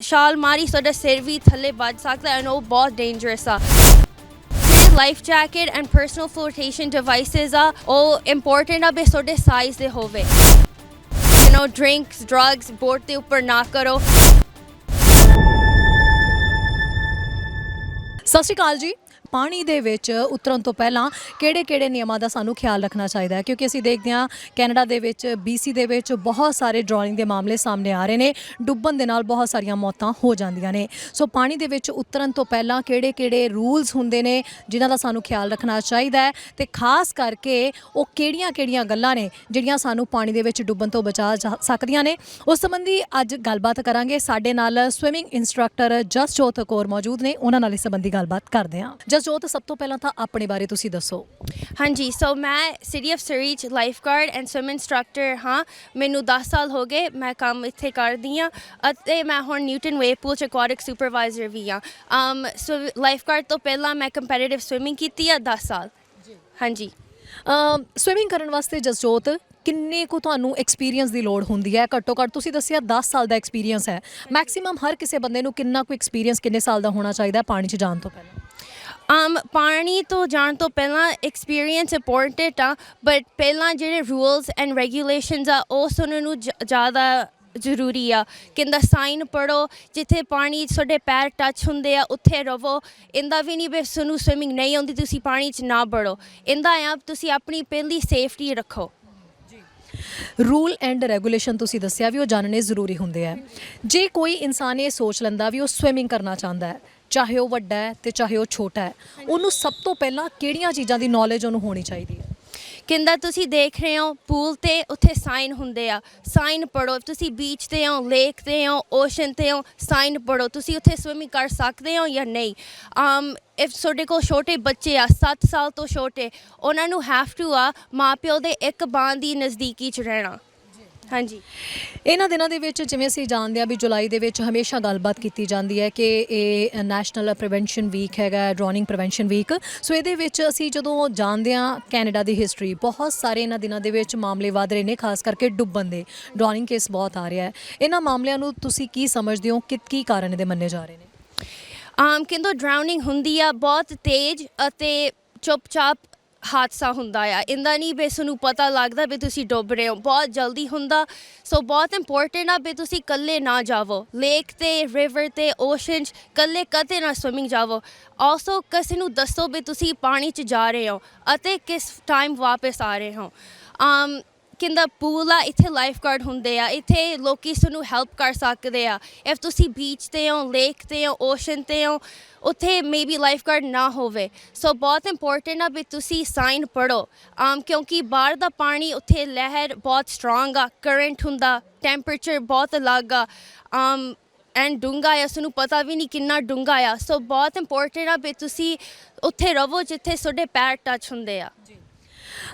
ਛਾਲ ਮਾਰੀ, ਤੁਹਾਡਾ ਸਿਰ ਵੀ ਥੱਲੇ ਵੱਜ ਸਕਦਾ ਹੈ। ਉਹ ਬਹੁਤ ਡੇਂਜਰਸ ਆ। Life jacket and personal flotation devices ਆ, ਉਹ ਇੰਪੋਰਟੈਂਟ ਆ ਵੀ ਤੁਹਾਡੇ ਸਾਈਜ਼ ਦੇ ਹੋਵੇ। You know drinks drugs boat ਦੇ ਉੱਪਰ ਨਾ ਕਰੋ। ਸਤਿ ਸ਼੍ਰੀ ਅਕਾਲ ਜੀ। ਪਾਣੀ ਦੇ ਵਿੱਚ ਉਤਰਨ ਤੋਂ ਪਹਿਲਾਂ ਕਿਹੜੇ-ਕਿਹੜੇ ਨਿਯਮਾਂ ਦਾ ਸਾਨੂੰ ਖਿਆਲ ਰੱਖਣਾ ਚਾਹੀਦਾ ਹੈ? ਕਿਉਂਕਿ ਅਸੀਂ ਦੇਖਦੇ ਹਾਂ ਕੈਨੇਡਾ ਦੇ ਵਿੱਚ BC ਦੇ ਵਿੱਚ ਬਹੁਤ ਸਾਰੇ ਡਰਾਇੰਗ ਦੇ ਮਾਮਲੇ ਸਾਹਮਣੇ ਆ ਰਹੇ ਨੇ। ਡੁੱਬਣ ਦੇ ਨਾਲ ਬਹੁਤ ਸਾਰੀਆਂ ਮੌਤਾਂ ਹੋ ਜਾਂਦੀਆਂ ਨੇ। ਸੋ ਪਾਣੀ ਦੇ ਵਿੱਚ ਉਤਰਨ ਤੋਂ ਪਹਿਲਾਂ ਕਿਹੜੇ-ਕਿਹੜੇ ਰੂਲਸ ਹੁੰਦੇ ਨੇ ਜਿਨ੍ਹਾਂ ਦਾ ਸਾਨੂੰ ਖਿਆਲ ਰੱਖਣਾ ਚਾਹੀਦਾ ਹੈ? ਤੇ ਖਾਸ ਕਰਕੇ ਉਹ ਕਿਹੜੀਆਂ-ਕਿਹੜੀਆਂ ਗੱਲਾਂ ਨੇ ਜਿਹੜੀਆਂ ਸਾਨੂੰ ਪਾਣੀ ਦੇ ਵਿੱਚ ਡੁੱਬਣ ਤੋਂ ਬਚਾ ਜਾ ਸਕਦੀਆਂ ਨੇ? ਉਸ ਸੰਬੰਧੀ ਅੱਜ ਗੱਲਬਾਤ ਕਰਾਂਗੇ। ਸਾਡੇ ਨਾਲ ਸਵਿਮਿੰਗ ਇੰਸਟ੍ਰਕਟਰ ਜਸਜੋਤ ਕੌਰ ਮੌਜੂਦ ਨੇ। ਉਹਨਾਂ ਨਾਲ ਇਸ ਸੰਬੰਧੀ ਗੱਲਬਾਤ ਕਰਦੇ ਹਾਂ। ਜਸਜੋਤ ਸਭ ਤੋਂ ਪਹਿਲਾਂ ਤਾਂ ਆਪਣੇ ਬਾਰੇ ਤੁਸੀਂ ਦੱਸੋ। ਹਾਂਜੀ ਸੋ ਮੈਂ ਸਿਟੀ ਆਫ ਸਰੀ ਚ lifeguard and swim instructor ਹਾਂ। ਮੈਨੂੰ 10 ਸਾਲ ਹੋ ਗਏ ਮੈਂ ਕੰਮ ਇੱਥੇ ਕਰਦੀ ਹਾਂ ਅਤੇ ਮੈਂ ਹੁਣ ਨਿਊਟਨ ਵੇ ਪੂਲ ਚ aquatic ਸੁਪਰਵਾਈਜ਼ਰ ਵੀ ਹਾਂ। um ਸੋ ਲਾਈਫ ਗਾਰਡ ਤੋਂ ਪਹਿਲਾਂ ਮੈਂ ਕੰਪੀਟੀਟਿਵ ਸਵਿਮਿੰਗ ਕੀਤੀ ਆ 10 ਸਾਲ। ਹਾਂਜੀ। ਸਵਿਮਿੰਗ ਕਰਨ ਵਾਸਤੇ ਜਸਜੋਤ ਕਿੰਨੇ ਕੁ ਤੁਹਾਨੂੰ ਐਕਸਪੀਰੀਅੰਸ ਦੀ ਲੋੜ ਹੁੰਦੀ ਹੈ? ਘੱਟੋ ਘੱਟ ਤੁਸੀਂ ਦੱਸਿਆ 10 ਸਾਲ ਦਾ ਐਕਸਪੀਰੀਅੰਸ ਹੈ। ਮੈਕਸਿਮਮ ਹਰ ਕਿਸੇ ਬੰਦੇ ਨੂੰ ਕਿੰਨਾ ਕੁ ਐਕਸਪੀਰੀਅੰਸ ਕਿੰਨੇ ਸਾਲ ਦਾ ਹੋਣਾ ਚਾਹੀਦਾ ਪਾਣੀ 'ਚ ਜਾਣ ਤੋਂ ਪਹਿਲਾਂ? Um ਪਾਣੀ ਤੋਂ ਜਾਣ ਤੋਂ ਪਹਿਲਾਂ ਐਕਸਪੀਰੀਅੰਸ ਇੰਪੋਰਟੈਂਟ ਆ ਬਟ ਪਹਿਲਾਂ ਜਿਹੜੇ ਰੂਲਸ ਐਂਡ ਰੈਗੂਲੇਸ਼ਨਸ ਆ, ਉਹ ਸੁਣਨ ਨੂੰ ਜ- ਜ਼ਿਆਦਾ ਜ਼ਰੂਰੀ ਆ। ਕਹਿੰਦਾ ਸਾਈਨ ਪੜੋ ਜਿੱਥੇ ਪਾਣੀ 'ਚ ਤੁਹਾਡੇ ਪੈਰ ਟੱਚ ਹੁੰਦੇ ਆ, ਉੱਥੇ ਰਵੋ। ਇਹਦਾ ਵੀ ਨਹੀਂ ਵੀ ਤੁਹਾਨੂੰ ਸਵਿਮਿੰਗ ਨਹੀਂ ਆਉਂਦੀ, ਤੁਸੀਂ ਪਾਣੀ 'ਚ ਨਾ ਵੜੋ ਇਹਦਾ ਆ, ਤੁਸੀਂ ਆਪਣੀ ਪਹਿਲੀ ਸੇਫਟੀ ਰੱਖੋ। ਰੂਲ ਐਂਡ ਰੈਗੂਲੇਸ਼ਨ ਤੁਸੀਂ ਦੱਸਿਆ ਵੀ ਉਹ ਜਾਣਨੇ ਜ਼ਰੂਰੀ ਹੁੰਦੇ ਆ। ਜੇ ਕੋਈ ਇਨਸਾਨ ਇਹ ਸੋਚ ਲੈਂਦਾ ਵੀ ਉਹ ਸਵਿਮਿੰਗ ਕਰਨਾ ਚਾਹੁੰਦਾ ਹੈ ਚਾਹੇ ਉਹ ਵੱਡਾ ਹੈ ਤੇ ਚਾਹੇ ਉਹ ਛੋਟਾ ਹੈ, ਉਹਨੂੰ ਸਭ ਤੋਂ ਪਹਿਲਾਂ ਕਿਹੜੀਆਂ ਚੀਜ਼ਾਂ ਦੀ ਨੌਲੇਜ ਉਹਨੂੰ ਹੋਣੀ ਚਾਹੀਦੀ ਹੈ? ਕਹਿੰਦਾ ਤੁਸੀਂ ਦੇਖ ਰਹੇ ਹੋ, ਪੂਲ ਤੇ ਉੱਥੇ ਸਾਈਨ ਹੁੰਦੇ ਆ। ਸਾਈਨ ਪੜੋ ਤੁਸੀਂ ਬੀਚ ਤੇ ਹੋ ਲੇਕ ਤੇ ਹੋ ਓਸ਼ਨ ਤੇ ਹੋ ਸਾਈਨ ਪੜੋ ਤੁਸੀਂ ਉੱਥੇ ਸਵਿਮਿੰਗ ਕਰ ਸਕਦੇ ਹੋ ਜਾਂ ਨਹੀਂ? Um ਇਫ ਤੁਹਾਡੇ ਕੋਲ ਛੋਟੇ ਬੱਚੇ ਆ 7 ਸਾਲ ਤੋਂ ਛੋਟੇ, ਉਹਨਾਂ ਨੂੰ ਹੈਵ ਟੂ ਆ ਮਾਪਿਓ ਦੇ ਇੱਕ ਬਾਂਹ ਦੀ ਨਜ਼ਦੀਕੀ ਚ ਰਹਿਣਾ। ਹਾਂਜੀ। ਇਹਨਾਂ ਦਿਨਾਂ ਦੇ ਵਿੱਚ ਜਿਵੇਂ ਅਸੀਂ ਜਾਣਦੇ ਹਾਂ ਵੀ ਜੁਲਾਈ ਦੇ ਵਿੱਚ ਹਮੇਸ਼ਾ ਗੱਲਬਾਤ ਕੀਤੀ ਜਾਂਦੀ ਹੈ ਕਿ ਇਹ ਨੈਸ਼ਨਲ ਪ੍ਰੀਵੈਂਸ਼ਨ ਵੀਕ ਹੈਗਾ ਡਰੋਨਿੰਗ ਪ੍ਰੀਵੈਂਸ਼ਨ ਵੀਕ ਸੋ ਇਹਦੇ ਵਿੱਚ ਅਸੀਂ ਜਦੋਂ ਜਾਣਦੇ ਹਾਂ ਕੈਨੇਡਾ ਦੀ ਹਿਸਟਰੀ ਬਹੁਤ ਸਾਰੇ ਇਹਨਾਂ ਦਿਨਾਂ ਦੇ ਵਿੱਚ ਮਾਮਲੇ ਵਧ ਰਹੇ ਨੇ ਖਾਸ ਕਰਕੇ ਡੁੱਬਣ ਦੇ। ਡਰੋਨਿੰਗ ਕੇਸ ਬਹੁਤ ਆ ਰਿਹਾ ਹੈ। ਇਹਨਾਂ ਮਾਮਲਿਆਂ ਨੂੰ ਤੁਸੀਂ ਕੀ ਸਮਝਦੇ ਹੋ? ਕਿ ਕੀ ਕਾਰਨ ਇਹਦੇ ਮੰਨੇ ਜਾ ਰਹੇ ਨੇ? um ਕਹਿੰਦਾ ਡਰਾਊਨਿੰਗ ਹੁੰਦੀ ਆ ਬਹੁਤ ਤੇਜ਼ ਅਤੇ ਚੁੱਪਚਾਪ ਹਾਦਸਾ ਹੁੰਦਾ ਆ। ਇੰਦਾ ਨਹੀਂ ਵੀ ਤੁਹਾਨੂੰ ਪਤਾ ਲੱਗਦਾ ਵੀ ਤੁਸੀਂ ਡੁੱਬ ਰਹੇ ਹੋ। ਬਹੁਤ ਜਲਦੀ ਹੁੰਦਾ। ਸੋ ਬਹੁਤ ਇੰਪੋਰਟੈਂਟ ਆ ਵੀ ਤੁਸੀਂ ਇਕੱਲੇ ਨਾ ਜਾਵੋ। ਲੇਕ ਤੇ ਰਿਵਰ ਤੇ ਓਸ਼ਨ 'ਚ ਇਕੱਲੇ ਕਦੇ ਨਾ ਸਵਿਮਿੰਗ ਜਾਵੋ। ਆਲਸੋ ਕਿਸੇ ਨੂੰ ਦੱਸੋ ਵੀ ਤੁਸੀਂ ਪਾਣੀ 'ਚ ਜਾ ਰਹੇ ਹੋ ਅਤੇ ਕਿਸ ਟਾਈਮ ਵਾਪਸ ਆ ਰਹੇ ਹੋ। Um ਕਿੰਦਾ ਪੂਲ ਆ ਇੱਥੇ ਲਾਈਫ ਗਾਰਡ ਹੁੰਦੇ ਆ ਇੱਥੇ ਲੋਕੀ ਤੁਹਾਨੂੰ ਹੈਲਪ ਕਰ ਸਕਦੇ ਆ। ਇਫ ਤੁਸੀਂ ਬੀਚ ਤੇ ਹੋ ਲੇਕ ਤੇ ਹੋ ਓਸ਼ਨ ਤੇ ਹੋ ਉੱਥੇ ਮੇਬੀ ਲਾਈਫ ਗਾਰਡ ਨਾ ਹੋਵੇ। ਸੋ ਬਹੁਤ ਇੰਪੋਰਟੈਂਟ ਆ ਵੀ ਤੁਸੀਂ ਸਾਈਨ ਪੜੋ ਆਮ ਕਿਉਂਕਿ ਬਾਹਰ ਦਾ ਪਾਣੀ ਉੱਥੇ ਲਹਿਰ ਬਹੁਤ ਸਟਰੋਂਗ ਆ ਕਰੰਟ ਹੁੰਦਾ ਟੈਂਪਰੇਚਰ ਬਹੁਤ ਅਲੱਗ ਆ। um, ਐਂਡ ਡੂੰਘਾ ਆ ਸਾਨੂੰ ਪਤਾ ਵੀ ਨਹੀਂ ਕਿੰਨਾ ਡੂੰਘਾ ਆ। ਸੋ ਬਹੁਤ ਇੰਪੋਰਟੈਂਟ ਆ ਵੀ ਤੁਸੀਂ ਉੱਥੇ ਰਵੋ ਜਿੱਥੇ ਤੁਹਾਡੇ ਪੈਰ ਟੱਚ ਹੁੰਦੇ ਆ।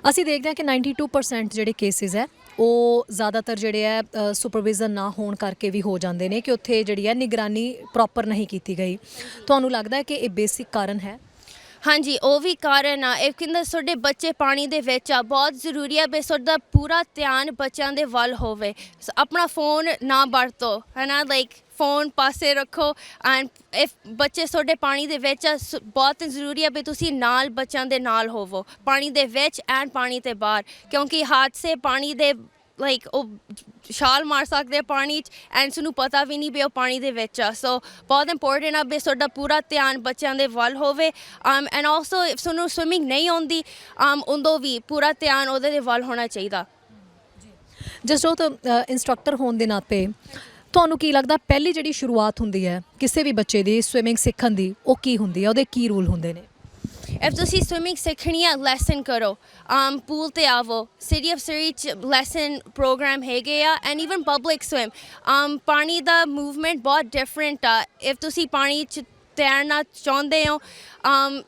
ਅਸੀਂ ਦੇਖਦੇ ਹਾਂ ਕਿ 92% ਜਿਹੜੇ ਕੇਸਿਸ ਹੈ, ਉਹ ਜ਼ਿਆਦਾਤਰ ਜਿਹੜੇ ਹੈ ਸੁਪਰਵਿਜ਼ਨ ਨਾ ਹੋਣ ਕਰਕੇ ਵੀ ਹੋ ਜਾਂਦੇ ਨੇ ਕਿ ਉੱਥੇ ਜਿਹੜੀ ਹੈ ਨਿਗਰਾਨੀ ਪ੍ਰੋਪਰ ਨਹੀਂ ਕੀਤੀ ਗਈ। ਤੁਹਾਨੂੰ ਲੱਗਦਾ ਹੈ ਕਿ ਇਹ ਬੇਸਿਕ ਕਾਰਨ ਹੈ? ਹਾਂਜੀ, ਉਹ ਵੀ ਕਾਰਨ ਆ। ਇਹ ਕਹਿੰਦਾ, ਤੁਹਾਡੇ ਬੱਚੇ ਪਾਣੀ ਦੇ ਵਿੱਚ ਆ। ਬਹੁਤ ਜ਼ਰੂਰੀ ਆ ਵੀ ਤੁਹਾਡਾ ਪੂਰਾ ਧਿਆਨ ਬੱਚਿਆਂ ਦੇ ਵੱਲ ਹੋਵੇ। ਸ- ਆਪਣਾ ਫੋਨ ਨਾ ਵਰਤੋ ਹੈ ਨਾ ਲਾਈਕ ਫੋਨ ਪਾਸੇ ਰੱਖੋ ਐਂਡ ਇਫ ਬੱਚੇ ਤੁਹਾਡੇ ਪਾਣੀ ਦੇ ਵਿੱਚ ਆ, ਸ- ਬਹੁਤ ਜ਼ਰੂਰੀ ਆ ਵੀ ਤੁਸੀਂ ਨਾਲ ਬੱਚਿਆਂ ਦੇ ਨਾਲ ਹੋਵੋ। ਪਾਣੀ ਦੇ ਵਿੱਚ ਐਂਡ ਪਾਣੀ ਤੇ ਬਾਹਰ। ਕਿਉਂਕਿ ਹਾਦਸੇ ਪਾਣੀ ਦੇ ਲਾਈਕ ਉਹ ਛਾਲ ਮਾਰ ਸਕਦੇ ਆ ਪਾਣੀ 'ਚ ਐਂਡ ਤੁਹਾਨੂੰ ਪਤਾ ਵੀ ਨਹੀਂ ਵੀ ਉਹ ਪਾਣੀ ਦੇ ਵਿੱਚ ਆ। ਸੋ ਬਹੁਤ ਇੰਪੋਰਟੈਂਟ ਆ ਵੀ ਤੁਹਾਡਾ ਪੂਰਾ ਧਿਆਨ ਬੱਚਿਆਂ ਦੇ ਵੱਲ ਹੋਵੇ। Um ਐਂਡ ਆਲਸੋ ਇਫ ਤੁਹਾਨੂੰ ਸਵਿਮਿੰਗ ਨਹੀਂ ਆਉਂਦੀ um ਉਦੋਂ ਵੀ ਪੂਰਾ ਧਿਆਨ ਉਹਦੇ ਦੇ ਵੱਲ ਹੋਣਾ ਚਾਹੀਦਾ। ਜਸਜੋਤ ਇੰਸਟ੍ਰਕਟਰ ਹੋਣ ਦੇ ਨਾਤੇ, ਤੁਹਾਨੂੰ ਕੀ ਲੱਗਦਾ ਪਹਿਲੀ ਜਿਹੜੀ ਸ਼ੁਰੂਆਤ ਹੁੰਦੀ ਹੈ ਕਿਸੇ ਵੀ ਬੱਚੇ ਦੀ ਸਵਿਮਿੰਗ ਸਿੱਖਣ ਦੀ, ਉਹ ਕੀ ਹੁੰਦੀ ਹੈ? ਉਹਦੇ ਕੀ ਰੂਲ ਹੁੰਦੇ ਨੇ? ਇਫ ਤੁਸੀਂ ਸਵਿਮਿੰਗ ਸਿੱਖਣੀ ਆ ਲੈਸਨ ਕਰੋ ਆਮ ਪੂਲ ਤੇ ਆਵੋ ਸਿਟੀ ਆਫ ਸਰੀ ਚ ਲੈਸਨ ਪ੍ਰੋਗਰਾਮ ਹੈਗੇ ਆ ਐਂਡ ਇਵਨ ਪਬਲਿਕ ਸਵਿਮ ਆਮ ਪਾਣੀ ਦਾ ਮੂਵਮੈਂਟ ਬਹੁਤ ਡਿਫਰੈਂਟ ਆ ਇਫ ਤੁਸੀਂ ਪਾਣੀ ਚ ਤੈਰਨਾ ਚਾਹੁੰਦੇ ਹੋ ਆਮ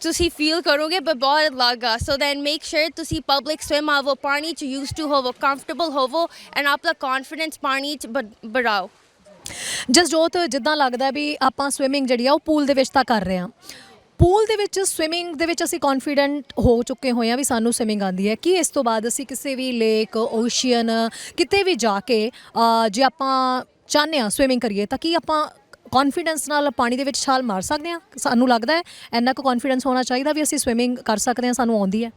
ਤੁਸੀਂ ਫੀਲ ਕਰੋਗੇ ਬਟ ਬਹੁਤ ਅਲੱਗ ਆ ਸੋ ਦੈਨ ਮੇਕ ਸ਼ੋਰ ਤੁਸੀਂ ਪਬਲਿਕ ਸਵਿਮ ਆਵੋ ਪਾਣੀ ਚ ਯੂਜ਼ ਟੂ ਹੋਵੋ ਕੰਫਰਟੇਬਲ ਹੋਵੋ ਐਂਡ ਆਪਣਾ ਕੌਨਫੀਡੈਂਸ ਪਾਣੀ ਚ ਬੜਾਓ ਜਸ ਜਸਜੋਤ ਜਿੱਦਾਂ ਲੱਗਦਾ ਵੀ ਆਪਾਂ ਸਵਿਮਿੰਗ ਜਿਹੜੀ ਆ ਉਹ ਪੂਲ ਦੇ ਵਿੱਚ ਤਾਂ ਕਰ ਰਹੇ ਆ ਪੂਲ ਦੇ ਵਿੱਚ ਸਵਿਮਿੰਗ ਦੇ ਵਿੱਚ ਅਸੀਂ ਕੌਨਫੀਡੈਂਟ ਹੋ ਚੁੱਕੇ ਹੋਏ ਹਾਂ ਵੀ ਸਾਨੂੰ ਸਵਿਮਿੰਗ ਆਉਂਦੀ ਹੈ। ਕਿ ਇਸ ਤੋਂ ਬਾਅਦ ਅਸੀਂ ਕਿਸੇ ਵੀ ਲੇਕ ਓਸ਼ੀਅਨ ਕਿਤੇ ਵੀ ਜਾ ਕੇ ਅ, ਜੇ ਆਪਾਂ ਚਾਹੁੰਦੇ ਹਾਂ ਸਵਿਮਿੰਗ ਕਰੀਏ ਤਾਂ ਕੀ ਆਪਾਂ ਕੌਨਫੀਡੈਂਸ ਨਾਲ ਪਾਣੀ ਦੇ ਵਿੱਚ ਛਾਲ ਮਾਰ ਸਕਦੇ ਹਾਂ? ਸਾਨੂੰ ਲੱਗਦਾ ਹੈ ਇੰਨਾ ਕੁ ਕੌਨਫੀਡੈਂਸ ਹੋਣਾ ਚਾਹੀਦਾ ਵੀ ਅਸੀਂ ਸਵਿਮਿੰਗ ਕਰ ਸਕਦੇ ਹਾਂ, ਸਾਨੂੰ ਆਉਂਦੀ ਹੈ।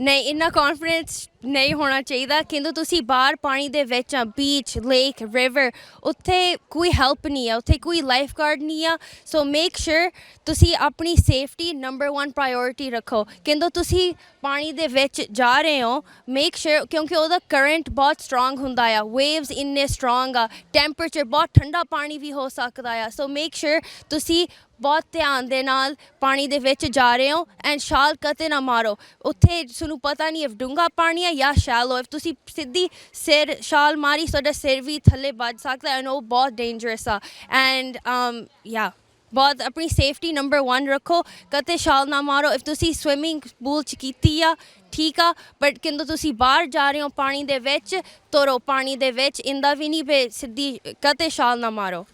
ਨਹੀਂ, ਇੰਨਾ ਕੌਨਫੀਡੈਂਸ ਨਹੀਂ ਹੋਣਾ ਚਾਹੀਦਾ। ਕਿੰਦੋਂ ਤੁਸੀਂ ਬਾਹਰ ਪਾਣੀ ਦੇ ਵਿੱਚ ਆ ਬੀਚ ਲੇਕ ਰਿਵਰ ਉੱਥੇ ਕੋਈ ਹੈਲਪ ਨਹੀਂ ਆ, ਉੱਥੇ ਕੋਈ ਲਾਈਫ ਗਾਰਡ ਨਹੀਂ ਆ। ਸੋ ਮੇਕ ਸ਼ੋਰ ਤੁਸੀਂ ਆਪਣੀ ਸੇਫਟੀ ਨੰਬਰ 1 ਪ੍ਰਾਇੋਰਟੀ ਰੱਖੋ। ਕਿੰਦੋਂ ਤੁਸੀਂ ਪਾਣੀ ਦੇ ਵਿੱਚ ਜਾ ਰਹੇ ਹੋ ਮੇਕ ਸ਼ੋਰ ਕਿਉਂਕਿ ਉਹਦਾ ਕਰੰਟ ਬਹੁਤ ਸਟਰੋਂਗ ਹੁੰਦਾ ਆ ਵੇਵਸ ਇੰਨੇ ਸਟਰੋਂਗ ਆ ਟੈਂਪਰੇਚਰ ਬਹੁਤ ਠੰਡਾ ਪਾਣੀ ਵੀ ਹੋ ਸਕਦਾ ਆ। ਸੋ ਮੇਕ ਸ਼ੋਰ ਤੁਸੀਂ ਬਹੁਤ ਧਿਆਨ ਦੇ ਨਾਲ ਪਾਣੀ ਦੇ ਵਿੱਚ ਜਾ ਰਹੇ ਹੋ ਐਂਡ ਛਾਲ ਕਦੇ ਨਾ ਮਾਰੋ। ਉੱਥੇ ਤੁਹਾਨੂੰ ਪਤਾ ਨਹੀਂ if ਡੂੰਘਾ ਪਾਣੀ ਆ ਜਾਂ ਸ਼ੈਲੋ if ਤੁਸੀਂ ਸਿੱਧੀ ਸਿਰ ਛਾਲ ਮਾਰੀ, ਤੁਹਾਡਾ ਸਿਰ ਵੀ ਥੱਲੇ ਵੱਜ ਸਕਦਾ ਐਂਡ ਉਹ ਬਹੁਤ ਡੇਂਜਰਸ ਆ। ਐਂਡ um ਯਾ ਬਹੁਤ ਆਪਣੀ ਸੇਫਟੀ ਨੰਬਰ 1 ਰੱਖੋ ਕਤੇ ਛਾਲ ਨਾ ਮਾਰੋ if ਤੁਸੀਂ ਸਵਿਮਿੰਗ ਪੂਲ ਚ ਕੀਤੀ ਆ ਠੀਕ ਆ ਬਟ ਕਿੰਦੋਂ ਤੁਸੀਂ ਬਾਹਰ ਜਾ ਰਹੇ ਹੋ ਪਾਣੀ ਦੇ ਵਿੱਚ ਤੁਰੋ ਪਾਣੀ ਦੇ ਵਿੱਚ ਇੰਦਾ ਵੀ ਨਹੀਂ ਬੇ ਸਿੱਧੀ ਕਤੇ ਛਾਲ ਨਾ ਮਾਰੋ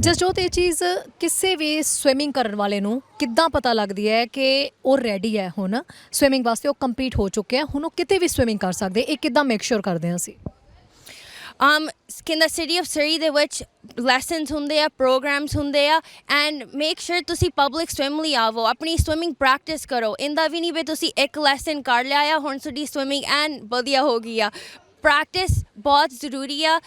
ਜਸਜੋਤ ਇਹ ਚੀਜ਼ ਕਿਸੇ ਵੀ ਸਵਿਮਿੰਗ ਕਰਨ ਵਾਲੇ ਨੂੰ ਕਿੱਦਾਂ ਪਤਾ ਲੱਗਦੀ ਹੈ ਕਿ ਉਹ ਰੈਡੀ ਹੈ ਹੁਣ ਸਵਿਮਿੰਗ ਵਾਸਤੇ ਉਹ ਕੰਪਲੀਟ ਹੋ ਚੁੱਕਿਆ ਹੈ ਹੁਣ ਉਹ ਕਿਤੇ ਵੀ ਸਵਿਮਿੰਗ ਕਰ ਸਕਦੇ ਇਹ ਕਿੱਦਾਂ ਮੇਕ ਸ਼ੋਰ ਕਰਦੇ ਹਾਂ ਅਸੀਂ um in the city of Surrey ਦੇ ਵਿੱਚ ਲੈਸਨਸ ਹੁੰਦੇ ਆ ਪ੍ਰੋਗਰਾਮਸ ਹੁੰਦੇ ਆ ਐਂਡ ਮੇਕ sure ਤੁਸੀਂ ਪਬਲਿਕ ਸਵਿਮ ਲਈ ਆਵੋ ਆਪਣੀ ਸਵਿਮਿੰਗ ਪ੍ਰੈਕਟਿਸ ਕਰੋ ਇੰਦਾ ਵੀ ਨਹੀਂ ਵੀ ਤੁਸੀਂ ਇੱਕ ਲੈਸਨ ਕਰ ਲਿਆ ਆ ਹੁਣ ਤੁਹਾਡੀ ਸਵਿਮਿੰਗ ਐਂਡ ਵਧੀਆ ਹੋ ਗਈ ਆ ਪ੍ਰੈਕਟਿਸ ਬਹੁਤ ਜ਼ਰੂਰੀ ਆ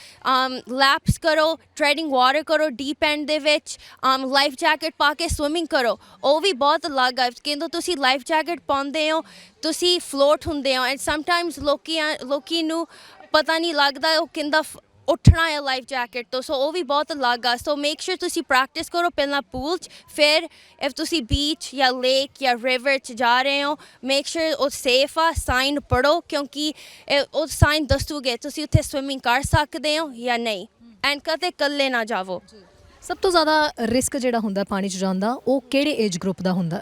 ਲੈਪਸ ਕਰੋ ਟ੍ਰੈਡਿੰਗ ਵਾਟਰ ਕਰੋ ਡੀਪ ਐਂਡ ਦੇ ਵਿੱਚ um ਲਾਈਫ ਜੈਕਟ ਪਾ ਕੇ ਸਵਿਮਿੰਗ ਕਰੋ ਉਹ ਵੀ ਬਹੁਤ ਅਲੱਗ ਆ ਕਿੰਦੋਂ ਤੁਸੀਂ ਲਾਈਫ ਜੈਕਟ ਪਾਉਂਦੇ ਹੋ ਤੁਸੀਂ ਫਲੋਟ ਹੁੰਦੇ ਹੋ ਐਂਡ ਸਮਟਾਈਮਸ ਲੋਕੀ ਲੋਕੀ ਨੂੰ ਪਤਾ ਨਹੀਂ ਲੱਗਦਾ ਉਹ ਕਿੰਦਾ ਉੱਠਣਾ ਹੈ ਲਾਈਫ ਜੈਕਟ ਤੋਂ। ਸੋ ਉਹ ਵੀ ਬਹੁਤ ਅਲੱਗ ਆ। ਸੋ ਮੇਕ ਸ਼ੋਰ ਤੁਸੀਂ ਪ੍ਰੈਕਟਿਸ ਕਰੋ ਪਹਿਲਾਂ ਪੂਲ 'ਚ, ਫਿਰ ਇਫ ਤੁਸੀਂ ਬੀਚ ਜਾਂ ਲੇਕ ਜਾਂ ਰਿਵਰ 'ਚ ਜਾ ਰਹੇ ਹੋ ਮੇਕ ਸ਼ੋਰ ਉਹ ਸੇਫ ਆ ਸਾਈਨ ਪੜੋ ਕਿਉਂਕਿ ਇਹ- ਉਹ ਸਾਈਨ ਦੱਸੂਗੇ, ਤੁਸੀਂ ਉੱਥੇ ਸਵਿਮਿੰਗ ਕਰ ਸਕਦੇ ਹੋ ਜਾਂ ਨਹੀਂ। ਐਂਡ ਕਦੇ ਇਕੱਲੇ ਨਾ ਜਾਵੋ। ਸਭ ਤੋਂ ਜ਼ਿਆਦਾ ਰਿਸਕ ਜਿਹੜਾ ਹੁੰਦਾ ਪਾਣੀ 'ਚ ਜਾਣ ਦਾ, ਉਹ ਕਿਹੜੇ ਏਜ ਗਰੁੱਪ ਦਾ ਹੁੰਦਾ?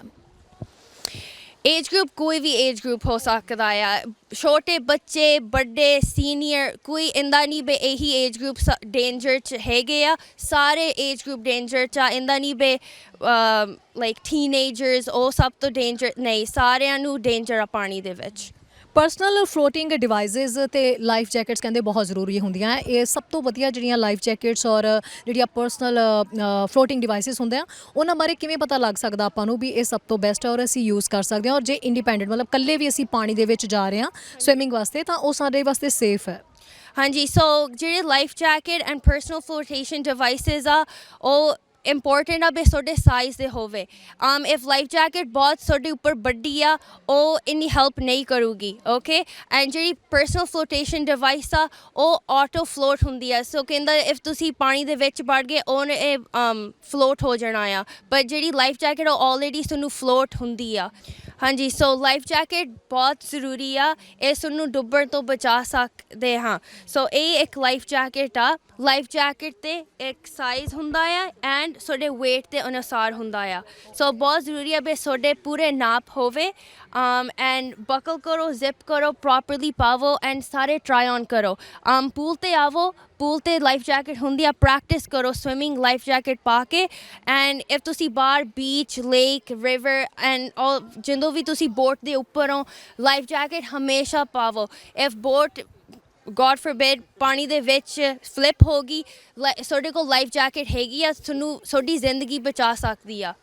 ਏਜ ਗਰੁੱਪ ਕੋਈ ਵੀ ਏਜ ਗਰੁੱਪ ਹੋ ਸਕਦਾ ਆ। ਛੋਟੇ ਬੱਚੇ, ਵੱਡੇ ਸੀਨੀਅਰ ਕੋਈ ਇੰਦਾ ਨਹੀਂ ਬੇ ਇਹੀ ਏਜ ਗਰੁੱਪ ਡੇਂਜਰ ਚ ਹੈਗੇ ਆ। ਸਾਰੇ ਏਜ ਗਰੁੱਪ ਡੇਂਜਰ ਚ ਆ। ਇੰਦਾ ਨਹੀਂ ਬੇ ਲਾਈਕ ਟੀਨੇਜਰਸ ਉਹ ਸਭ ਤੋਂ ਡੇਂਜਰ ਨਹੀਂ, ਸਾਰਿਆਂ ਨੂੰ ਡੇਂਜਰ ਆ ਪਾਣੀ ਦੇ ਵਿੱਚ। ਪਰਸਨਲ ਫਲੋਟਿੰਗ ਡਿਵਾਈਸਸ ਤੇ ਲਾਈਫ ਜੈਕਟਸ ਕਹਿੰਦੇ ਬਹੁਤ ਜ਼ਰੂਰੀ ਹੁੰਦੀਆਂ ਹੈ। ਇਹ ਸਭ ਤੋਂ ਵਧੀਆ ਜਿਹੜੀਆਂ ਲਾਈਫ ਜੈਕਟਸ ਔਰ ਜਿਹੜੀਆਂ ਪਰਸਨਲ ਫਲੋਟਿੰਗ ਡਿਵਾਈਸਸ ਹੁੰਦੇ ਆ, ਉਹਨਾਂ ਬਾਰੇ ਕਿਵੇਂ ਪਤਾ ਲੱਗ ਸਕਦਾ ਆਪਾਂ ਨੂੰ ਵੀ ਇਹ ਸਭ ਤੋਂ ਬੈਸਟ ਹੈ ਔਰ ਅਸੀਂ ਯੂਜ਼ ਕਰ ਸਕਦੇ ਹਾਂ ਔਰ ਜੇ ਇੰਡੀਪੈਂਡੈਂਟ ਮਤਲਬ ਇਕੱਲੇ ਵੀ ਅਸੀਂ ਪਾਣੀ ਦੇ ਵਿੱਚ ਜਾ ਰਹੇ ਹਾਂ ਸਵਿਮਿੰਗ ਵਾਸਤੇ, ਤਾਂ ਉਹ ਸਾਡੇ ਵਾਸਤੇ ਸੇਫ ਹੈ ਹਾਂਜੀ ਸੋ ਜਿਹੜੇ life jacket and personal flotation devices ਆ, ਉਹ ਇੰਪੋਰਟੈਂਟ ਆ ਵੀ ਤੁਹਾਡੇ ਸਾਈਜ਼ ਦੇ ਹੋਵੇ। Um ਇਫ ਲਾਈਫ ਜੈਕਟ ਬਹੁਤ ਤੁਹਾਡੇ ਉੱਪਰ ਵੱਡੀ ਆ, ਉਹ ਇੰਨੀ ਹੈਲਪ ਨਹੀਂ ਕਰੂਗੀ ਓਕੇ ਐਂਡ ਜਿਹੜੀ ਪਰਸਨਲ ਫਲੋਟੇਸ਼ਨ ਡਿਵਾਈਸ ਆ, ਉਹ ਆਟੋ ਫਲੋਟ ਹੁੰਦੀ ਆ। ਸੋ ਕਹਿੰਦਾ ਇਫ ਤੁਸੀਂ ਪਾਣੀ ਦੇ ਵਿੱਚ ਵੜ ਗਏ, ਉਹਨੇ ਇਹ um ਫਲੋਟ ਹੋ ਜਾਣਾ ਆ। ਪਰ ਜਿਹੜੀ ਲਾਈਫ ਜੈਕਟ ਉਹ ਆਲਰੇਡੀ ਤੁਹਾਨੂੰ ਫਲੋਟ ਹੁੰਦੀ ਆ। ਹਾਂਜੀ ਸੋ ਲਾਈਫ ਜੈਕਟ ਬਹੁਤ ਜ਼ਰੂਰੀ ਆ ਇਹ ਤੁਹਾਨੂੰ ਡੁੱਬਣ ਤੋਂ ਬਚਾ ਸਕਦੇ ਹਾਂ। ਸੋ ਇਹ ਇੱਕ ਲਾਈਫ ਜੈਕਟ ਆ। ਲਾਈਫ ਜੈਕਟ ਤੇ ਇੱਕ ਸਾਈਜ਼ ਹੁੰਦਾ ਆ ਐਂਡ ਤੁਹਾਡੇ weight ਦੇ ਅਨੁਸਾਰ ਹੁੰਦਾ ਆ। ਸੋ ਬਹੁਤ ਜ਼ਰੂਰੀ ਆ ਵੀ ਤੁਹਾਡੇ ਪੂਰੇ ਨਾਪ ਹੋਵੇ um ਐਂਡ ਬਕਲ ਕਰੋ ਜ਼ਿਪ ਕਰੋ ਪ੍ਰੋਪਰਲੀ ਪਾਵੋ ਐਂਡ ਸਾਰੇ ਟਰਾਈ ਔਨ ਕਰੋ। Um ਪੂਲ ਤੇ ਆਵੋ ਪੂਲ ਤੇ ਲਾਈਫ ਜੈਕਟ ਹੁੰਦੀ ਆ ਪ੍ਰੈਕਟਿਸ ਕਰੋ ਸਵਿਮਿੰਗ ਲਾਈਫ ਜੈਕਟ ਪਾ ਕੇ। ਐਂਡ ਇਫ ਤੁਸੀਂ ਬਾਹਰ beach lake river and all, ਜਦੋਂ ਵੀ ਤੁਸੀਂ ਬੋਟ ਦੇ ਉੱਪਰ ਹੋ, ਲਾਈਫ ਜੈਕਟ ਹਮੇਸ਼ਾ ਪਾਵੋ। ਇਫ ਬੋਟ ਗੋਡ ਫੋਰਬਿਡ ਪਾਣੀ ਦੇ ਵਿੱਚ ਫਲਿਪ ਹੋ ਗਈ, ਲਾ- ਤੁਹਾਡੇ ਕੋਲ ਲਾਈਫ ਜੈਕਟ ਹੈਗੀ ਆ, ਤੁਹਾਨੂੰ ਤੁਹਾਡੀ ਜ਼ਿੰਦਗੀ ਬਚਾ ਸਕਦੀ ਆ।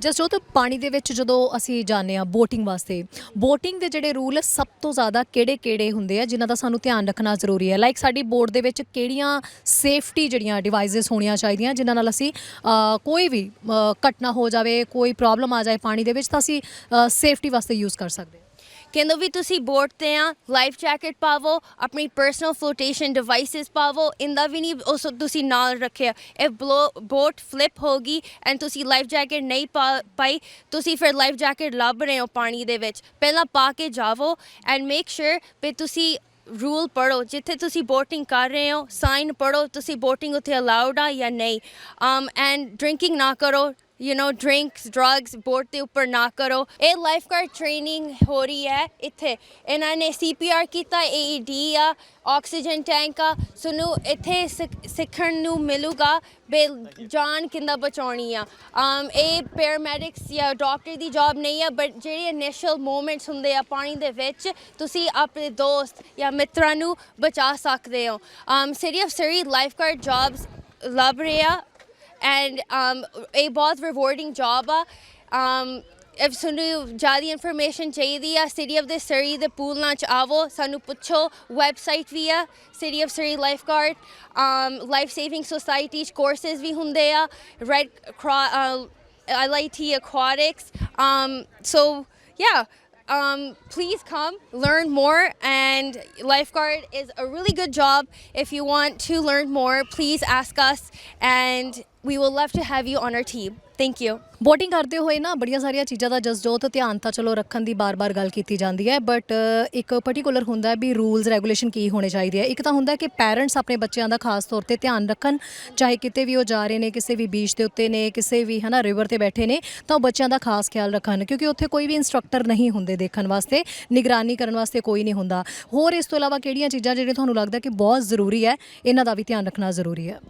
ਜਸਟ ਉਹ ਪਾਣੀ ਦੇ ਵਿੱਚ ਜਦੋਂ ਅਸੀਂ ਜਾਂਦੇ ਆ ਬੋਟਿੰਗ ਵਾਸਤੇ ਬੋਟਿੰਗ ਦੇ ਜਿਹੜੇ ਰੂਲ ਸਭ ਤੋਂ ਜ਼ਿਆਦਾ ਕਿਹੜੇ-ਕਿਹੜੇ ਹੁੰਦੇ ਆ, ਜਿਨ੍ਹਾਂ ਦਾ ਸਾਨੂੰ ਧਿਆਨ ਰੱਖਣਾ ਜ਼ਰੂਰੀ ਹੈ? ਲਾਈਕ ਸਾਡੀ ਬੋਟ ਦੇ ਵਿੱਚ ਕਿਹੜੀਆਂ ਸੇਫਟੀ ਜਿਹੜੀਆਂ ਡਿਵਾਈਸਸ ਹੋਣੀਆਂ ਚਾਹੀਦੀਆਂ, ਜਿਨ੍ਹਾਂ ਨਾਲ ਅਸੀਂ ਕੋਈ ਵੀ ਘਟਨਾ ਹੋ ਜਾਵੇ, ਕੋਈ ਪ੍ਰੋਬਲਮ ਆ ਜਾਏ ਪਾਣੀ ਦੇ ਵਿੱਚ, ਤਾਂ ਅਸੀਂ ਸੇਫਟੀ ਵਾਸਤੇ ਯੂਜ਼ ਕਰ ਸਕਦੇ ਹਾਂ। ਕਹਿੰਦੇ ਵੀ ਤੁਸੀਂ ਬੋਟ ਤੇ ਆ, ਲਾਈਫ ਜੈਕਟ ਪਾਵੋ, ਆਪਣੀ ਪਰਸਨਲ ਫਲੋਟੇਸ਼ਨ ਡਿਵਾਈਸਸ ਪਾਵੋ, ਇੰਦਾ ਵੀ ਨਹੀਂ ਉਸ ਤੁਸੀਂ ਨਾਲ ਰੱਖਿਆ। ਇਫ ਬੋਟ ਫਲਿਪ ਹੋ ਗਈ ਐਂਡ ਤੁਸੀਂ ਲਾਈਫ ਜੈਕਟ ਨਹੀਂ ਪਾ- ਪਾਈ, ਤੁਸੀਂ ਫਿਰ ਲਾਈਫ ਜੈਕਟ ਲੱਭ ਰਹੇ ਹੋ ਪਾਣੀ ਦੇ ਵਿੱਚ। ਪਹਿਲਾਂ ਪਾ ਕੇ ਜਾਵੋ ਐਂਡ ਮੇਕ ਸ਼ੋਰ ਵੀ ਤੁਸੀਂ ਰੂਲ ਪੜੋ ਜਿੱਥੇ ਤੁਸੀਂ ਬੋਟਿੰਗ ਕਰ ਰਹੇ ਹੋ ਸਾਈਨ ਪੜੋ ਤੁਸੀਂ ਬੋਟਿੰਗ ਉੱਥੇ ਅਲਾਉਡ ਆ ਜਾਂ ਨਹੀਂ। Um ਐਂਡ ਡਰਿੰਕਿੰਗ ਨਾ ਕਰੋ you know drinks drugs boat ਦੇ ਉੱਪਰ ਨਾ ਕਰੋ ਇਹ ਲਾਈਫ ਗਾਰਡ ਟ੍ਰੇਨਿੰਗ ਹੋ ਰਹੀ ਹੈ ਇੱਥੇ ਇਹਨਾਂ ਨੇ ਸੀਪੀਆਰ ਕੀਤਾ ਏਈਡੀ ਆ ਆਕਸੀਜਨ ਟੈਂਕ ਆ ਸਾਨੂੰ ਇੱਥੇ ਸਿੱਖ- ਸਿੱਖਣ ਨੂੰ ਮਿਲੂਗਾ ਬੇ ਜਾਨ ਕਿੰਦਾ ਬਚਾਉਣੀ ਆ um, ਇਹ ਪੈਰਾਮੈਡਿਕਸ ਜਾਂ ਡਾਕਟਰ ਦੀ ਜੌਬ ਨਹੀਂ ਆ ਬਟ ਜਿਹੜੇ ਇਨੀਸ਼ੀਅਲ ਮੂਮੈਂਟਸ ਹੁੰਦੇ ਆ ਪਾਣੀ ਦੇ ਵਿੱਚ ਤੁਸੀਂ ਆਪਣੇ ਦੋਸਤ ਜਾਂ ਮਿੱਤਰਾਂ ਨੂੰ ਬਚਾ ਸਕਦੇ ਹੋ um, city of Surrey lifeguard jobs ਲੱਭ ਰਹੇ ਆ ਐਂਡ ਇਹ ਬਹੁਤ ਰਿਵਾਰਡਿੰਗ ਜੌਬ ਆ um, ਤੁਹਾਨੂੰ ਜ਼ਿਆਦਾ ਇਨਫੋਰਮੇਸ਼ਨ ਚਾਹੀਦੀ ਆ ਸਿਟੀ ਆਫ ਦੇ ਸਰੀ ਦੇ ਪੂਲ ਨਾਲ ਚ ਆਵੋ ਸਾਨੂੰ ਪੁੱਛੋ ਵੈਬਸਾਈਟ ਵੀ ਆ city of Surrey lifeguard um, lifesaving society ਚ ਕੋਰਸਸ ਵੀ ਹੁੰਦੇ ਆ red LIT aquatics. Um, so yeah. Um, please come learn more and lifeguard is a really good job. If you want to learn more please ask us and we will love to have you on our team thank you boating ਕਰਦੇ ਹੋਏ ਨਾ ਬੜੀਆਂ ਸਾਰੀਆਂ ਚੀਜ਼ਾਂ ਦਾ ਜਸਜੋਤ ਧਿਆਨ ਤਾਂ ਚਲੋ ਰੱਖਣ ਦੀ ਬਾਰ-ਬਾਰ ਗੱਲ ਕੀਤੀ ਜਾਂਦੀ ਹੈ ਬਟ ਇੱਕ ਪਾਰਟਿਕੂਲਰ ਹੁੰਦਾ ਹੈ ਵੀ ਰੂਲਸ ਰੈਗੂਲੇਸ਼ਨ ਕੀ ਹੋਣੇ ਚਾਹੀਦੇ ਹੈ ਇੱਕ ਤਾਂ ਹੁੰਦਾ ਕਿ ਪੈਰੈਂਟਸ ਆਪਣੇ ਬੱਚਿਆਂ ਦਾ ਖਾਸ ਤੌਰ ਤੇ ਧਿਆਨ ਰੱਖਣ, ਚਾਹੇ ਕਿਤੇ ਵੀ ਉਹ ਜਾ ਰਹੇ ਨੇ, ਕਿਸੇ ਵੀ ਬੀਚ ਦੇ ਉੱਤੇ ਨੇ, ਕਿਸੇ ਵੀ, ਹਨਾ ਰਿਵਰ ਤੇ ਬੈਠੇ ਨੇ, ਤਾਂ ਉਹ ਬੱਚਿਆਂ ਦਾ ਖਾਸ ਖਿਆਲ ਰੱਖਣ, ਕਿਉਂਕਿ ਉੱਥੇ ਕੋਈ ਵੀ ਇਨਸਟ੍ਰਕਟਰ ਨਹੀਂ ਹੁੰਦੇ ਦੇਖਣ ਵਾਸਤੇ, ਨਿਗਰਾਨੀ ਕਰਨ ਵਾਸਤੇ ਕੋਈ ਨਹੀਂ ਹੁੰਦਾ। ਹੋਰ ਇਸ ਤੋਂ ਇਲਾਵਾ ਕਿਹੜੀਆਂ ਚੀਜ਼ਾਂ ਜਿਹੜੀਆਂ ਤੁਹਾਨੂੰ ਲੱਗਦਾ ਕਿ ਬਹੁਤ ਜ਼ਰੂਰੀ ਹੈ, ਇਹਨਾਂ ਦਾ ਵੀ ਧਿਆਨ ਰੱਖਣਾ ਜ਼ਰੂਰੀ ਹੈ?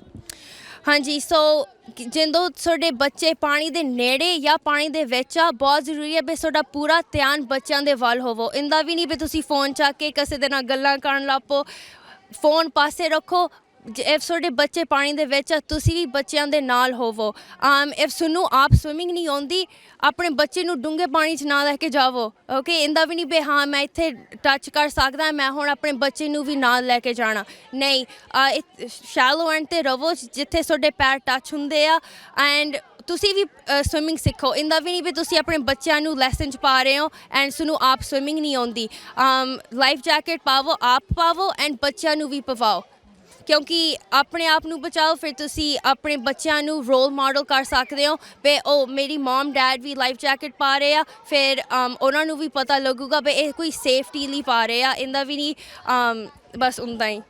ਹਾਂਜੀ ਸੋ ਜਦੋਂ ਤੁਹਾਡੇ ਬੱਚੇ ਪਾਣੀ ਦੇ ਨੇੜੇ ਜਾਂ ਪਾਣੀ ਦੇ ਵਿੱਚ ਆ, ਬਹੁਤ ਜ਼ਰੂਰੀ ਹੈ ਵੀ ਤੁਹਾਡਾ ਪੂਰਾ ਧਿਆਨ ਬੱਚਿਆਂ ਦੇ ਵੱਲ ਹੋਵੋ। ਇੰਦਾ ਵੀ ਨਹੀਂ ਵੀ ਤੁਸੀਂ ਫੋਨ ਚੱਕ ਕੇ ਕਿਸੇ ਦੇ ਨਾਲ ਗੱਲਾਂ ਕਰਨ ਲੱਪੋ ਫੋਨ ਪਾਸੇ ਰੱਖੋ ਜੇ if ਤੁਹਾਡੇ ਬੱਚੇ ਪਾਣੀ ਦੇ ਵਿੱਚ ਆ, ਤੁਸੀਂ ਵੀ ਬੱਚਿਆਂ ਦੇ ਨਾਲ ਹੋਵੋ। ਆਮ if ਤੁਹਾਨੂੰ ਆਪ ਸਵਿਮਿੰਗ ਨਹੀਂ ਆਉਂਦੀ, ਆਪਣੇ ਬੱਚੇ ਨੂੰ ਡੂੰਘੇ ਪਾਣੀ 'ਚ ਨਾ ਲੈ ਕੇ ਜਾਵੋ। ਓਕੇ ਇੰਦਾ ਵੀ ਨਹੀਂ ਵੀ ਹਾਂ, ਮੈਂ ਇੱਥੇ ਟੱਚ ਕਰ ਸਕਦਾ, ਮੈਂ ਹੁਣ ਆਪਣੇ ਬੱਚੇ ਨੂੰ ਵੀ ਨਾਲ ਲੈ ਕੇ ਜਾਣਾ। ਨਹੀਂ ਸ਼ੈਲੋ ਐਂਡ ਤੇ ਰਵੋ, ਜਿੱਥੇ ਤੁਹਾਡੇ ਪੈਰ ਟੱਚ ਹੁੰਦੇ ਆ। ਐਂਡ ਤੁਸੀਂ ਵੀ ਸਵਿਮਿੰਗ ਸਿੱਖੋ। ਇੰਦਾ ਵੀ ਨਹੀਂ ਵੀ ਤੁਸੀਂ ਆਪਣੇ ਬੱਚਿਆਂ ਨੂੰ ਲੈਸਨ ਚ ਪਾ ਰਹੇ ਹੋ ਐਂਡ ਤੁਹਾਨੂੰ ਆਪ ਸਵਿਮਿੰਗ ਨਹੀਂ ਆਉਂਦੀ। Um ਲਾਈਫ ਜੈਕਟ ਪਾਵੋ, ਆਪ ਪਾਵੋ ਐਂਡ ਬੱਚਿਆਂ ਨੂੰ ਵੀ ਪਵਾਓ। ਕਿਉਂਕਿ ਆਪਣੇ ਆਪ ਨੂੰ ਬਚਾਓ, ਫਿਰ ਤੁਸੀਂ ਆਪਣੇ ਬੱਚਿਆਂ ਨੂੰ ਰੋਲ ਮਾਡਲ ਕਰ ਸਕਦੇ ਹੋ। ਵੀ ਉਹ ਮੇਰੀ ਮਮ ਡੈਡ ਵੀ ਲਾਈਫ ਜੈਕਟ ਪਾ ਰਹੇ ਆ, ਫਿਰ ਉਹਨਾਂ ਨੂੰ ਵੀ ਪਤਾ ਲੱਗੂਗਾ ਵੀ ਇਹ ਕੋਈ ਸੇਫਟੀ ਲਈ ਪਾ ਰਹੇ ਆ ਇੰਦਾ ਵੀ ਨਹੀਂ ਬਸ ਉਦਾਂ ਹੀ।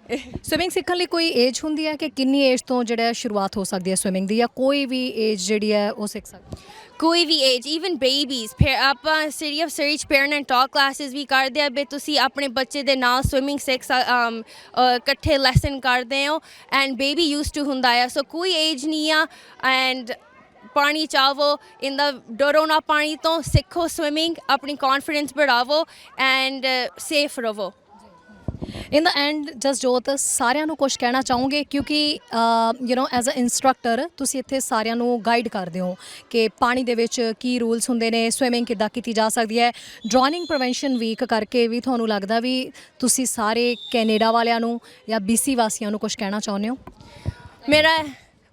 ਸਵਿਮਿੰਗ ਸਿੱਖਣ ਲਈ ਕੋਈ ਏਜ ਹੁੰਦੀ ਹੈ ਕਿ ਕਿੰਨੀ ਏਜ ਤੋਂ ਜਿਹੜਾ ਸ਼ੁਰੂਆਤ ਹੋ ਸਕਦੀ ਹੈ ਸਵਿਮਿੰਗ ਦੀ ਜਾਂ ਕੋਈ ਵੀ ਏਜ ਜਿਹੜੀ ਹੈ ਉਹ ਸਿੱਖ ਸਕਦਾ ਕੋਈ ਵੀ ਏਜ ਇਵਨ ਬੇਬੀਜ਼ ਫਿਰ ਆਪਾਂ city of Surrey parent and tot classes ਵੀ ਕਰਦੇ ਆ ਵੀ ਤੁਸੀਂ ਆਪਣੇ ਬੱਚੇ ਦੇ ਨਾਲ ਸਵਿਮਿੰਗ ਸਿੱਖ ਇਕੱਠੇ ਲੈਸਨ ਕਰਦੇ ਹੋ ਐਂਡ ਬੇਬੀ ਯੂਜ਼ਡ ਟੂ ਹੁੰਦਾ ਆ। ਸੋ ਕੋਈ ਏਜ ਨਹੀਂ ਆ ਐਂਡ ਪਾਣੀ ਚਾਵੋ ਇਨ ਦਾ ਡਰੋ ਨਾ ਪਾਣੀ ਤੋਂ ਸਿੱਖੋ ਸਵਿਮਿੰਗ ਆਪਣੀ ਕੌਨਫੀਡੈਂਸ ਵਧਾਵੋ ਐਂਡ ਸੇਫ ਰਹੋ। ਇਨ ਦਾ ਐਂਡ ਜਸਟ ਜੋਤ, ਸਾਰਿਆਂ ਨੂੰ ਕੁਝ ਕਹਿਣਾ ਚਾਹੋਗੇ? ਕਿਉਂਕਿ you know as a instructor ਤੁਸੀਂ ਇੱਥੇ ਸਾਰਿਆਂ ਨੂੰ ਗਾਈਡ ਕਰਦੇ ਹੋ ਕਿ ਪਾਣੀ ਦੇ ਵਿੱਚ ਕੀ ਰੂਲਸ ਹੁੰਦੇ ਨੇ ਸਵਿਮਿੰਗ ਕਿੱਦਾਂ ਕੀਤੀ ਜਾ ਸਕਦੀ ਹੈ। ਡਰਾਉਨਿੰਗ ਪ੍ਰੀਵੈਂਸ਼ਨ ਵੀਕ ਕਰਕੇ ਵੀ ਤੁਹਾਨੂੰ ਲੱਗਦਾ ਵੀ ਤੁਸੀਂ ਸਾਰੇ ਕੈਨੇਡਾ ਵਾਲਿਆਂ ਨੂੰ ਜਾਂ BC ਵਾਸੀਆਂ ਨੂੰ ਕੁਝ ਕਹਿਣਾ ਚਾਹੁੰਦੇ ਹੋ? ਮੇਰਾ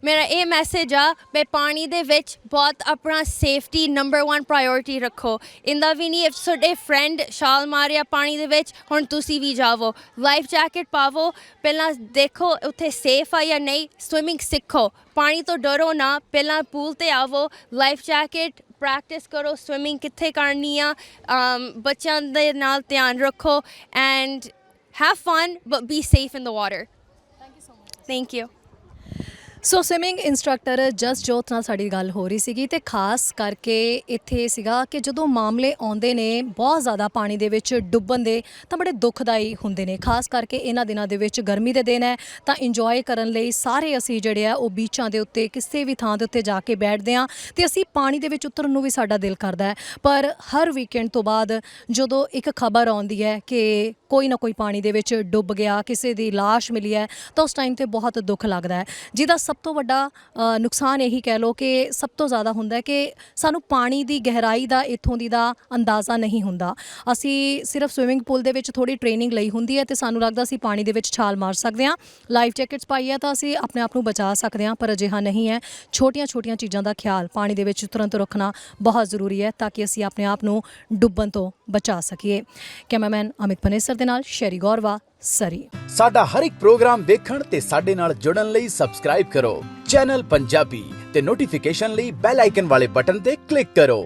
ਮੇਰਾ ਇਹ ਮੈਸੇਜ ਆ ਵੀ ਪਾਣੀ ਦੇ ਵਿੱਚ ਬਹੁਤ ਆਪਣਾ ਸੇਫਟੀ ਨੰਬਰ 1 ਪ੍ਰਾਇੋਰਟੀ ਰੱਖੋ। ਇੰਦਾ ਵੀ ਨਹੀਂ if ਤੁਹਾਡੇ ਫਰੈਂਡ ਛਾਲ ਮਾਰਿਆ ਪਾਣੀ ਦੇ ਵਿੱਚ ਹੁਣ ਤੁਸੀਂ ਵੀ ਜਾਵੋ। ਲਾਈਫ ਜੈਕਟ ਪਾਵੋ ਪਹਿਲਾਂ ਦੇਖੋ ਉੱਥੇ ਸੇਫ ਆ ਜਾਂ ਨਹੀਂ ਸਵਿਮਿੰਗ ਸਿੱਖੋ। ਪਾਣੀ ਤੋਂ ਡਰੋ ਨਾ ਪਹਿਲਾਂ ਪੂਲ ਤੇ ਆਵੋ ਲਾਈਫ ਜੈਕਟ ਪ੍ਰੈਕਟਿਸ ਕਰੋ ਸਵਿਮਿੰਗ ਕਿੱਥੇ ਕਰਨੀ ਆ ਬੱਚਿਆਂ ਦੇ ਨਾਲ ਧਿਆਨ ਰੱਖੋ and have fun but be safe in the water thank you so swimming instructor Jasjot ਨਾਲ ਸਾਡੀ ਗੱਲ ਹੋ ਰਹੀ ਸੀਗੀ ਤੇ ਖਾਸ ਕਰਕੇ ਇੱਥੇ ਸੀਗਾ ਕਿ ਜਦੋਂ ਮਾਮਲੇ ਆਉਂਦੇ ਨੇ, ਬਹੁਤ ਜ਼ਿਆਦਾ ਪਾਣੀ ਦੇ ਵਿੱਚ ਡੁੱਬਣ ਦੇ ਤਾਂ ਬੜੇ ਦੁਖਦਾਈ ਹੁੰਦੇ ਨੇ। ਖਾਸ ਕਰਕੇ ਇਹਨਾਂ ਦਿਨਾਂ ਦੇ ਵਿੱਚ ਗਰਮੀ ਦੇ ਦਿਨ ਹੈ, ਤਾਂ ਇੰਜੋਏ ਕਰਨ ਲਈ ਸਾਰੇ ਅਸੀਂ ਜਿਹੜੇ ਆ, ਉਹ ਬੀਚਾਂ ਦੇ ਉੱਤੇ, ਕਿਸੇ ਵੀ ਥਾਂ ਦੇ ਉੱਤੇ ਜਾ ਕੇ ਬੈਠਦੇ ਆ ਤੇ ਅਸੀਂ ਪਾਣੀ ਦੇ ਵਿੱਚ ਉਤਰਨ ਨੂੰ ਵੀ ਸਾਡਾ ਦਿਲ ਕਰਦਾ ਹੈ। ਪਰ ਹਰ ਵੀਕਐਂਡ ਤੋਂ ਬਾਅਦ ਜਦੋਂ ਇੱਕ ਖਬਰ ਆਉਂਦੀ ਹੈ ਕਿ ਕੋਈ ਨਾ ਕੋਈ ਪਾਣੀ ਦੇ ਵਿੱਚ ਡੁੱਬ ਗਿਆ, ਕਿਸੇ ਦੀ লাশ ਮਿਲੀ ਹੈ, ਤਾਂ ਉਸ ਟਾਈਮ ਤੇ ਬਹੁਤ ਦੁੱਖ ਲੱਗਦਾ ਹੈ। ਜਿਹਦਾ ਸਭ ਤੋਂ ਵੱਡਾ ਨੁਕਸਾਨ ਇਹੀ ਕਹਿ ਲਓ ਕਿ ਸਭ ਤੋਂ ਜ਼ਿਆਦਾ ਹੁੰਦਾ ਕਿ ਸਾਨੂੰ ਪਾਣੀ ਦੀ ਗਹਿਰਾਈ ਦਾ, ਇੱਥੋਂ ਦੀ ਦਾ ਅੰਦਾਜ਼ਾ ਨਹੀਂ ਹੁੰਦਾ। ਅਸੀਂ ਸਿਰਫ ਸਵਿਮਿੰਗ ਪੂਲ ਦੇ ਵਿੱਚ ਥੋੜੀ ਟ੍ਰੇਨਿੰਗ ਲਈ ਹੁੰਦੀ ਹੈ ਤੇ ਸਾਨੂੰ ਲੱਗਦਾ ਅਸੀਂ ਪਾਣੀ ਦੇ ਵਿੱਚ ਛਾਲ ਮਾਰ ਸਕਦੇ ਹਾਂ। ਲਾਈਫ ਜੈਕਟਸ ਪਾਈ ਹੈ ਤਾਂ ਅਸੀਂ ਆਪਣੇ ਆਪ ਨੂੰ ਬਚਾ ਸਕਦੇ ਹਾਂ, ਪਰ ਅਜਿਹਾ ਨਹੀਂ ਹੈ। ਛੋਟੀਆਂ-ਛੋਟੀਆਂ ਚੀਜ਼ਾਂ ਦਾ ਖਿਆਲ ਪਾਣੀ ਦੇ ਵਿੱਚ ਤੁਰੰਤ ਰੱਖਣਾ ਬਹੁਤ ਜ਼ਰੂਰੀ ਹੈ ਤਾਂ ਕਿ ਅਸੀਂ ਆਪਣੇ ਆਪ ਨੂੰ ਡੁੱਬਣ ਤੋਂ ਬਚਾ ਸਕੀਏ। ਕੈਮਰਾਮੈਨ ਅਮਿਤ ਪਨੇਸਰ ਦੇ ਨਾਲ ਸ਼ੈਰੀ ਗੌਰਵਾ, ਸਰੀ। ਸਾਡਾ ਹਰ ਇੱਕ ਪ੍ਰੋਗਰਾਮ ਵੇਖਣ ਤੇ ਸਾਡੇ ਨਾਲ ਜੁੜਨ ਲਈ ਸਬਸਕ੍ਰਾਈਬ ਕਰੋ। ਚੈਨਲ ਪੰਜਾਬੀ ਤੇ ਨੋਟੀਫਿਕੇਸ਼ਨ ਲਈ ਬੈਲ ਆਈਕਨ ਵਾਲੇ ਬਟਨ ਤੇ ਕਲਿੱਕ ਕਰੋ।